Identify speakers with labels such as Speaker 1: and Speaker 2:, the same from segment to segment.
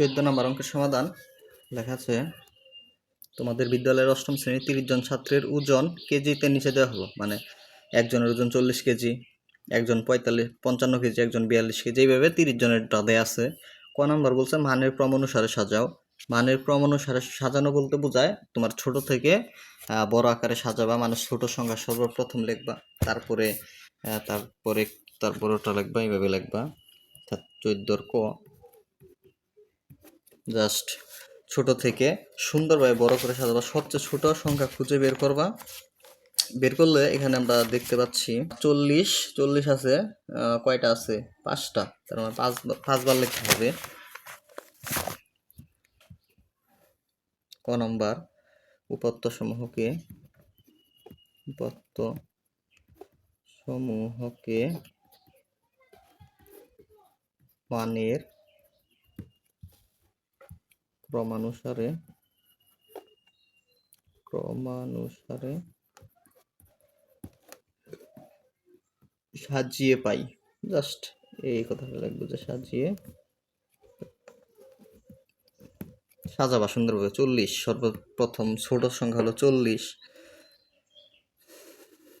Speaker 1: চোদ্দ নম্বর অঙ্কের সমাধান লেখা আছে তোমাদের বিদ্যালয়ের অষ্টম শ্রেণীর তিরিশ জন ছাত্রের ওজন কেজিতে নিচে দেওয়া হলো মানে একজনের ওজন চল্লিশ কেজি একজন পঁয়তাল্লিশ পঞ্চান্ন কেজি একজন বিয়াল্লিশ কেজি এইভাবে তিরিশ জনের টাদে আছে ক নম্বর বলছে মানের ক্রম অনুসারে সাজাও মানের ক্রম অনুসারে সাজানো বলতে বোঝায় তোমার ছোট থেকে বড় আকারে সাজাবা মানে ছোট সংখ্যা সর্বপ্রথম লিখবা তারপরে তারপরে তারপরে ওটা লিখবা এইভাবে লিখবা চৈদ্দর ক জাস্ট ছোট থেকে সুন্দরভাবে বড় করে সাজাবা সবচেয়ে ছোট সংখ্যা খুঁজে বের করবা বের করলে এখানে আমরা দেখতে পাচ্ছি চল্লিশ চল্লিশ আছে কয়টা আছে পাঁচটা তার মানে পাঁচ পাঁচবার লিখতে হবে ক নম্বর উপাত্ত সমূহকে উপাত্ত সমূহকে মানের ক্রমানুসারে ক্রমানুসারে সাজিয়ে পাই জাস্ট এই কথাটা লাগবে যে সাজিয়ে সাজাবা সুন্দরভাবে চল্লিশ সর্বপ্রথম ছোট সংখ্যা হলো চল্লিশ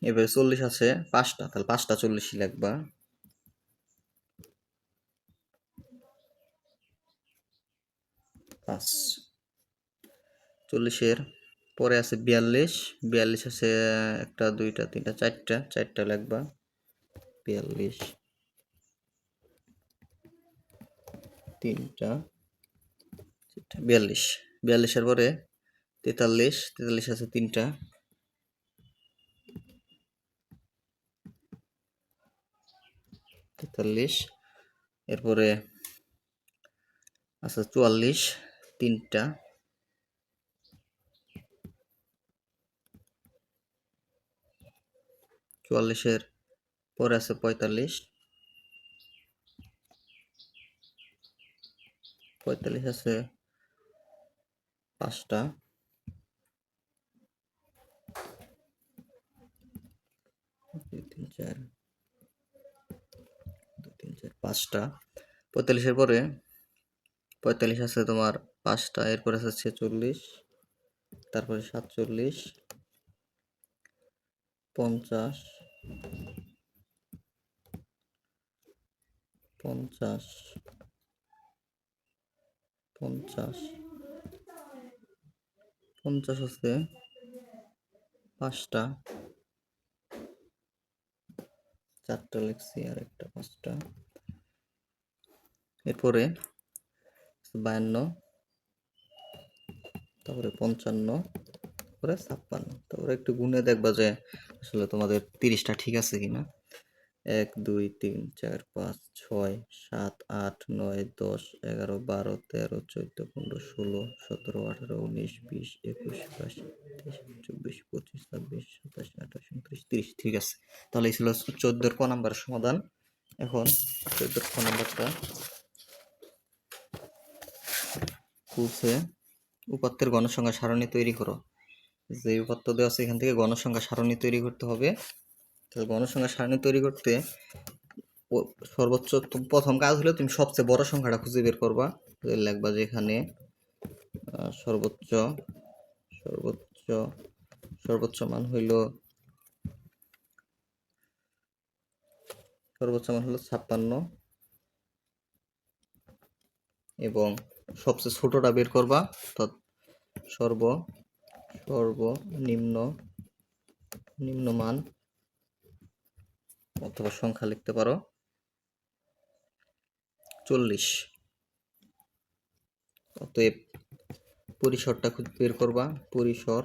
Speaker 1: এবার চল্লিশ আছে পাঁচটা তাহলে পাঁচটা চল্লিশই লাগবা পাঁচ চল্লিশের পরে আছে বিয়াল্লিশ বিয়াল্লিশ আছে একটা দুইটা তিনটা চারটা চারটা লাগবা বিয়াল্লিশ তিনটা বিয়াল্লিশ বিয়াল্লিশের পরে তেতাল্লিশ তেতাল্লিশ আছে তিনটা তেতাল্লিশ এরপরে আচ্ছা চুয়াল্লিশ তিনটা চুয়াল্লিশের পরে আছে পঁয়তাল্লিশ পঁয়তাল্লিশ আছে পাঁচটা তিন চার পাঁচটা পঁয়তাল্লিশের পরে পঁয়তাল্লিশ আছে তোমার পাঁচটা এরপরে আছে ছেচল্লিশ তারপরে সাতচল্লিশ পঞ্চাশ পঞ্চাশ পঞ্চাশ পঞ্চাশ আছে পাঁচটা চারটা লিখছি আর একটা পাঁচটা এরপরে বায়ান্ন তারপরে পঞ্চান্ন তারপরে ছাপ্পান্ন তারপরে একটু গুনে দেখবা যে আসলে তোমাদের তিরিশটা ঠিক আছে কি না এক দুই তিন চার পাঁচ ছয় সাত আট নয় দশ এগারো বারো তেরো চোদ্দ পনেরো ষোলো সতেরো আঠারো উনিশ বিশ একুশ বাইশ তেইশ চব্বিশ পঁচিশ ছাব্বিশ সাতাশ আঠাশ উনত্রিশ তিরিশ ঠিক আছে তাহলে এই ছিল চোদ্দোর ক নাম্বারের সমাধান এখন চোদ্দোর ক নাম্বারটা কুসে উপাত্তের গণসংখ্যা সারণী তৈরি করো যে উপাত্ত দেওয়া আছে এখান থেকে গণসংখ্যা সারণী তৈরি করতে হবে তাহলে গণসংখ্যা সারণী তৈরি করতে সর্বোচ্চ প্রথম কাজ হলো তুমি সবচেয়ে বড় সংখ্যাটা খুঁজে বের করবা লাগবা যে এখানে সর্বোচ্চ সর্বোচ্চ সর্বোচ্চ মান হইল সর্বোচ্চ মান হলো ছাপ্পান্ন এবং সবচেয়ে ছোটটা বের করবা অর্থাৎ সর্ব সর্বনিম্ন নিম্নমান অথবা সংখ্যা লিখতে পারো চল্লিশ অতএব পরিসরটা বের করবা পরিসর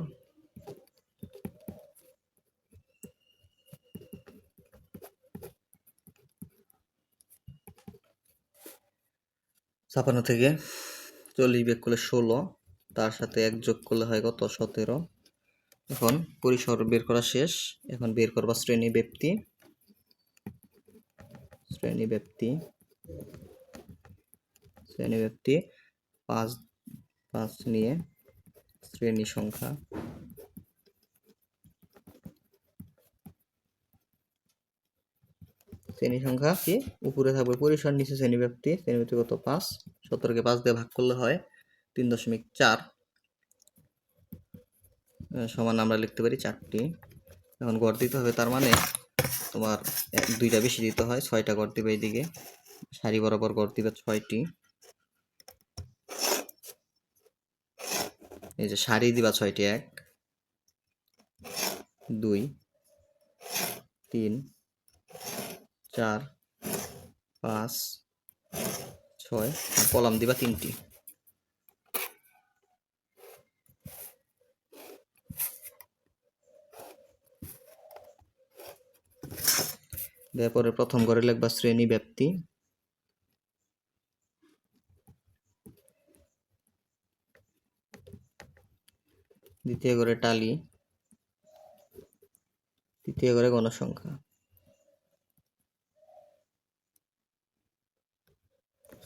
Speaker 1: ছাপানো থেকে চল্লিশ বিয়োগ করলে ষোলো তার সাথে এক যোগ করলে হয় কত সতেরো এখন পরিসর বের করা শেষ এখন বের করবা শ্রেণী ব্যক্তি শ্রেণী ব্যক্তি শ্রেণী ব্যক্তি পাঁচ পাঁচ নিয়ে শ্রেণী সংখ্যা শ্রেণী সংখ্যা কি উপরে থাকবে পরিসর নিচে শ্রেণীব্যাপ্তি শ্রেণীব্যাপ্তি কত পাঁচ সতেরোকে পাঁচ দিয়ে ভাগ করলে হয় তিন দশমিক চার সমান আমরা লিখতে পারি চারটি এখন গড় দিতে হবে তার মানে তোমার দুইটা বেশি দিতে হয় ছয়টা গড় দিবে এইদিকে সারি বরাবর গড় দিবে ছয়টি এই যে সারি দিবা ছয়টি এক দুই তিন চার পাঁচ ছয় আর কলাম দিবা তিনটি দেওয়ার পরে প্রথম ঘরে লিখবা শ্রেণী ব্যাপ্তি দ্বিতীয় ঘরে টালি তৃতীয় ঘরে গণসংখ্যা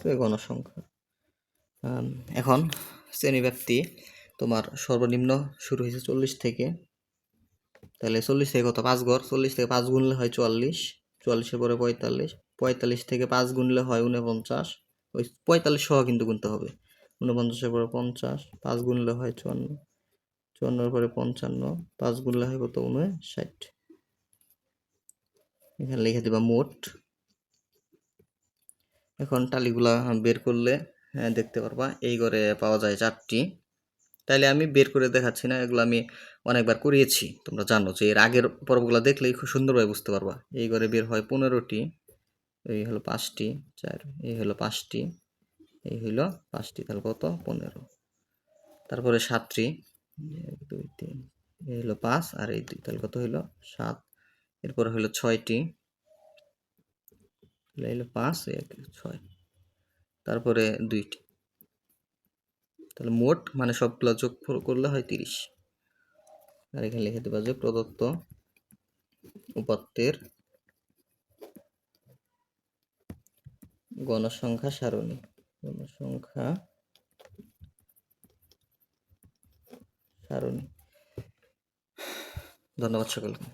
Speaker 1: হচ্ছে গণসংখ্যা এখন শ্রেণীব্যাপ্তি তোমার সর্বনিম্ন শুরু হয়েছে চল্লিশ থেকে তাহলে চল্লিশ থেকে কত পাঁচ ঘর চল্লিশ থেকে পাঁচ গুনলে হয় চুয়াল্লিশ চুয়াল্লিশের পরে পঁয়তাল্লিশ পঁয়তাল্লিশ থেকে পাঁচ গুনলে হয় উনপঞ্চাশ ওই পঁয়তাল্লিশ সহ কিন্তু গুনতে হবে উনপঞ্চাশের পরে পঞ্চাশ পাঁচ গুনলে হয় চুয়ান্ন চুয়ান্নর পরে পঞ্চান্ন পাঁচ গুনলে হয় কত উনষাট এখানে লিখে দেবা মোট এখন টালিগুলা বের করলে হ্যাঁ, দেখতে পারবা এই ঘরে পাওয়া যায় চারটি তাইলে আমি বের করে দেখাচ্ছি না এগুলো আমি অনেকবার করিয়েছি তোমরা জানো যে এর আগের পর্বগুলো দেখলেই খুব সুন্দরভাবে বুঝতে পারবা এই ঘরে বের হয় পনেরোটি এই হলো পাঁচটি চার এই হলো পাঁচটি এই হলো পাঁচটি তাহলে কত পনেরো তারপরে সাতটি এক দুই তিন এই হলো পাঁচ আর এই দুই তাহলে কত হলো সাত এরপরে হলো ছয়টি লাইলে পাঁচ এক ছয় তারপরে দুইটি তাহলে মোট মানে সবগুলো যোগ করলে হয় তিরিশ আর এখানে লিখে দেবা যে প্রদত্ত উপাত্তের গণসংখ্যা সারণী গণসংখ্যা সারণী ধন্যবাদ সকলকে